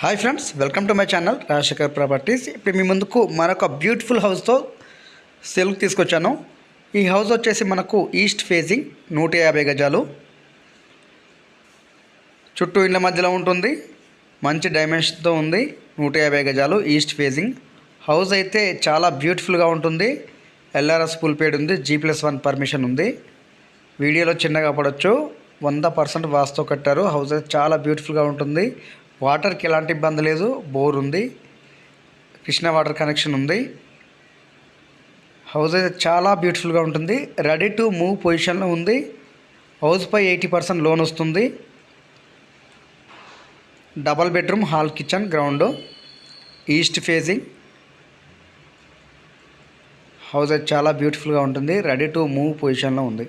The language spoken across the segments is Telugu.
Hi friends welcome to my channel Rajasekhar properties ఇప్పుడు మీ ముందుకు మరొక బ్యూటిఫుల్ హౌస్తో సెల్కి తీసుకొచ్చాను. ఈ హౌస్ వచ్చేసి మనకు ఈస్ట్ ఫేజింగ్ నూట యాభై గజాలు. చుట్టూ ఇళ్ళ మధ్యలో ఉంటుంది. మంచి డైమెన్షన్తో ఉంది. నూట యాభై గజాలు ఈస్ట్ ఫేజింగ్ హౌస్ అయితే చాలా బ్యూటిఫుల్గా ఉంటుంది. ఎల్ఆర్ఎస్ ఫుల్ పేడ్ ఉంది. జీ ప్లస్ వన్ పర్మిషన్ ఉంది. వీడియోలో చిన్నగా పడవచ్చు వంద పర్సెంట్ వాస్తు కట్టారు. హౌస్ అయితే చాలా బ్యూటిఫుల్గా ఉంటుంది. వాటర్కి ఎలాంటి ఇబ్బంది లేదు. బోర్ ఉంది. కృష్ణ వాటర్ కనెక్షన్ ఉంది. హౌస్ అయితే చాలా బ్యూటిఫుల్గా ఉంటుంది. రెడీ టు మూవ్ పొజిషన్లో ఉంది. హౌస్పై ఎయిటీ పర్సెంట్ లోన్ వస్తుంది. Double bedroom hall kitchen ground east facing house అయితే చాలా బ్యూటిఫుల్గా ఉంటుంది. రెడీ టు మూవ్ పొజిషన్లో ఉంది.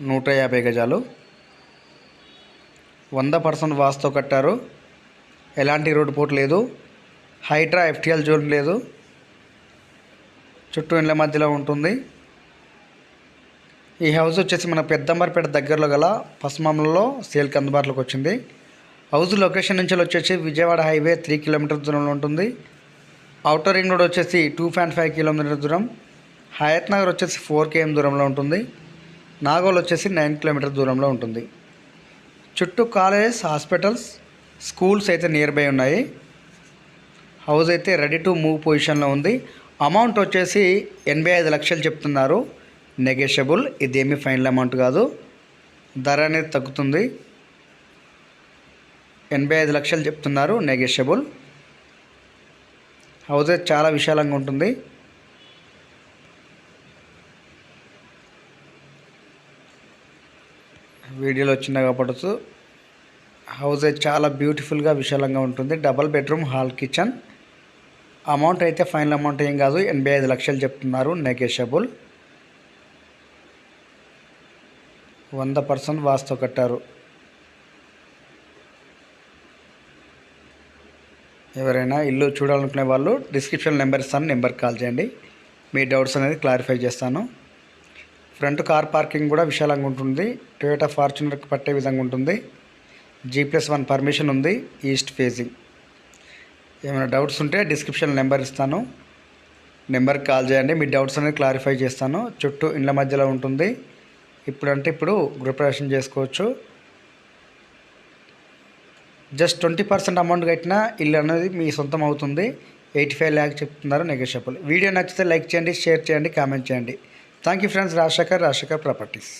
నూట యాభై గజాలు. వంద పర్సెంట్ వాస్తు కట్టారు. ఎలాంటి రోడ్డు పోటు లేదు. హైడ్రా ఎఫ్టిఎల్ జోన్ లేదు. చుట్టూ ఇండ్ల మధ్యలో ఉంటుంది. ఈ హౌస్ వచ్చేసి మన పెద్దంబర్పేట దగ్గరలో గల పశ్చిమంలో సేల్కి అందుబాటులోకి వచ్చింది. హౌస్ లొకేషన్ నుంచి వచ్చేసి విజయవాడ హైవే త్రీ కిలోమీటర్ దూరంలో ఉంటుంది. అవుటర్ రింగ్ రోడ్ వచ్చేసి టూ పాయింట్ ఫైవ్ కిలోమీటర్ దూరం. హయత్ నగర్ వచ్చేసి ఫోర్ కేఎం దూరంలో ఉంటుంది. నాగోల్ వచ్చేసి నైన్ కిలోమీటర్ దూరంలో ఉంటుంది. చుట్టూ కాలేజెస్ హాస్పిటల్స్ స్కూల్స్ అయితే నియర్ బై ఉన్నాయి. హౌస్ అయితే రెడీ టు మూవ్ పొజిషన్లో ఉంది. అమౌంట్ వచ్చేసి ఎనభై ఐదు లక్షలు చెప్తున్నారు. నెగోషియబుల్ ఇదేమీ ఫైనల్ అమౌంట్ కాదు. ధర అనేది తగ్గుతుంది. ఎనభై ఐదు లక్షలు చెప్తున్నారు. నెగెషబుల్ హౌస్ అయితే చాలా విశాలంగా ఉంటుంది. వీడియోలో చిన్నగా పడుతూ హౌస్ అయితే చాలా బ్యూటిఫుల్గా విశాలంగా ఉంటుంది. Double bedroom hall kitchen. Amount అయితే ఫైనల్ అమౌంట్ ఏం కాదు. ఎనభై ఐదు లక్షలు చెప్తున్నారు నెగోషియబుల్. వంద పర్సెంట్ వాస్తు కట్టారు. ఎవరైనా ఇల్లు చూడాలనుకునే వాళ్ళు డిస్క్రిప్షన్ నెంబర్ ఇస్తాను నెంబర్కి కాల్ చేయండి. మీ డౌట్స్ అనేది క్లారిఫై చేస్తాను. ఫ్రంట్ కార్ పార్కింగ్ కూడా విశాలంగా ఉంటుంది. టొయోటా ఫార్చునర్కి పట్టే విధంగా ఉంటుంది. జీ ప్లస్ వన్ పర్మిషన్ ఉంది. ఈస్ట్ ఫేజింగ్ ఏమైనా డౌట్స్ ఉంటే డిస్క్రిప్షన్ నెంబర్ ఇస్తాను. నెంబర్కి కాల్ చేయండి. మీ డౌట్స్ అనేది క్లారిఫై చేస్తాను. చుట్టూ ఇండ్ల మధ్యలో ఉంటుంది. ఇప్పుడంటే ఇప్పుడు గృహప్రవేశం చేసుకోవచ్చు. జస్ట్ ట్వంటీ పర్సెంట్ అమౌంట్ కట్టినా ఇల్లు అనేది మీ సొంతం అవుతుంది. ఎయిటీ ఫైవ్ ల్యాక్ చెప్తున్నారు నెగోషియబుల్ వీడియో నచ్చితే లైక్ చేయండి షేర్ చేయండి కామెంట్ చేయండి. Thank you friends Rajasekhar Rajasekhar properties